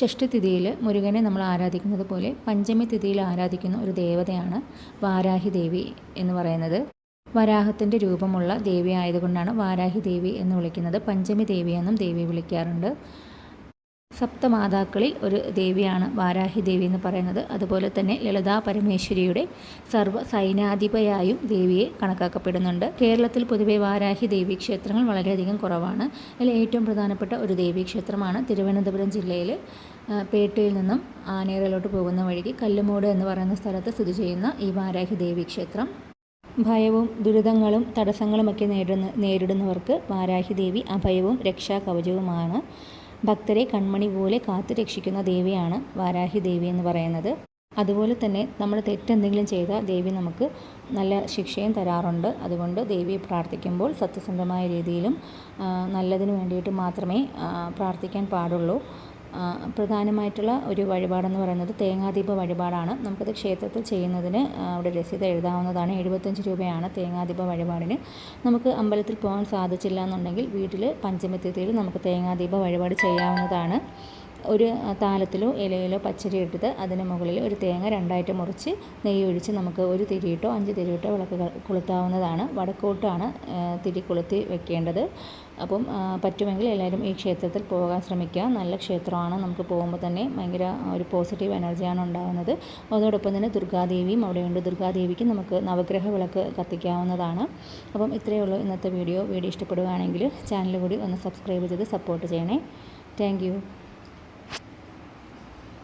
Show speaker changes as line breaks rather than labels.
ഷഷ്ഠി തിഥിയിൽ മുരുകനെ നമ്മൾ ആരാധിക്കുന്നത് പോലെ പഞ്ചമി തിഥിയിൽ ആരാധിക്കുന്ന ഒരു ദേവതയാണ് വാരാഹി ദേവി എന്ന് പറയുന്നത്. വരാഹത്തിന്റെ രൂപമുള്ള ദേവി ആയതുകൊണ്ടാണ് വാരാഹി ദേവി എന്ന് വിളിക്കുന്നത്. പഞ്ചമി ദേവി എന്നും ദേവി വിളിക്കാറുണ്ട്. സപ്തമാതാക്കളിൽ ഒരു ദേവിയാണ് വാരാഹി ദേവി എന്ന് പറയുന്നത്. അതുപോലെ തന്നെ ലളിതാ പരമേശ്വരിയുടെ സർവ സൈനാധിപയായും ദേവിയെ കണക്കാക്കപ്പെടുന്നുണ്ട്. കേരളത്തിൽ പൊതുവെ വാരാഹി ദേവി ക്ഷേത്രങ്ങൾ വളരെയധികം കുറവാണ്. അതിൽ ഏറ്റവും പ്രധാനപ്പെട്ട ഒരു ദേവി ക്ഷേത്രമാണ് തിരുവനന്തപുരം ജില്ലയിൽ പേട്ടയിൽ നിന്നും ആനേറയിലോട്ട് പോകുന്ന വഴിക്ക് കല്ലുമൂട് എന്ന് പറയുന്ന സ്ഥലത്ത് സ്ഥിതി ചെയ്യുന്ന ഈ വാരാഹി ദേവി ക്ഷേത്രം. ഭയവും ദുരിതങ്ങളും തടസ്സങ്ങളുമൊക്കെ നേരിടുന്ന നേരിടുന്നവർക്ക് വാരാഹി ദേവി അഭയവും രക്ഷാകവചവുമാണ്. ഭക്തരെ കൺമണി പോലെ കാത്തു രക്ഷിക്കുന്ന ദേവിയാണ് വാരാഹി ദേവി എന്ന് പറയുന്നത്. അതുപോലെ തന്നെ നമ്മൾ തെറ്റെന്തെങ്കിലും ചെയ്താൽ ദേവി നമുക്ക് നല്ല ശിക്ഷയും തരാറുണ്ട്. അതുകൊണ്ട് ദേവിയെ പ്രാർത്ഥിക്കുമ്പോൾ സത്യസന്ധമായ രീതിയിലും നല്ലതിന് വേണ്ടിയിട്ട് മാത്രമേ പ്രാർത്ഥിക്കാൻ പാടുള്ളൂ. പ്രധാനമായിട്ടുള്ള ഒരു വഴിപാടെന്ന് പറയുന്നത് തേങ്ങാദീപ വഴിപാടാണ്. നമുക്കത് ക്ഷേത്രത്തിൽ ചെയ്യുന്നതിന് അവിടെ രസീത് എഴുതാവുന്നതാണ്. എഴുപത്തഞ്ച് രൂപയാണ് തേങ്ങാദീപ വഴിപാടിന്. നമുക്ക് അമ്പലത്തിൽ പോകാൻ സാധിച്ചില്ല എന്നുണ്ടെങ്കിൽ വീട്ടിൽ പഞ്ചമിത്യത്തിൽ നമുക്ക് തേങ്ങാദീപ വഴിപാട് ചെയ്യാവുന്നതാണ്. ഒരു താലത്തിലോ ഇലയിലോ പച്ചരി ഇട്ടത് അതിന് മുകളിൽ ഒരു തേങ്ങ രണ്ടായിട്ട് മുറിച്ച് നെയ്യ് ഒഴിച്ച് നമുക്ക് ഒരു തിരിയിട്ടോ അഞ്ച് തിരിയിട്ടോ വിളക്ക് കൊളുത്താവുന്നതാണ്. വടക്കോട്ടാണ് തിരി കൊളുത്തി വെക്കേണ്ടത്. അപ്പം പറ്റുമെങ്കിൽ എല്ലാവരും ഈ ക്ഷേത്രത്തിൽ പോകാൻ ശ്രമിക്കുക. നല്ല ക്ഷേത്രമാണ്. നമുക്ക് പോകുമ്പോൾ തന്നെ ഭയങ്കര ഒരു പോസിറ്റീവ് എനർജിയാണ് ഉണ്ടാകുന്നത് അതോടൊപ്പം തന്നെ ദുർഗാദേവിയും അവിടെയുണ്ട്. ദുർഗാദേവിക്ക് നമുക്ക് നവഗ്രഹ വിളക്ക് കത്തിക്കാവുന്നതാണ്. അപ്പം ഇത്രയേ ഉള്ളൂ ഇന്നത്തെ വീഡിയോ. വീഡിയോ ഇഷ്ടപ്പെടുകയാണെങ്കിൽ ചാനൽ കൂടി ഒന്ന് സബ്സ്ക്രൈബ് ചെയ്ത് സപ്പോർട്ട് ചെയ്യണേ. താങ്ക്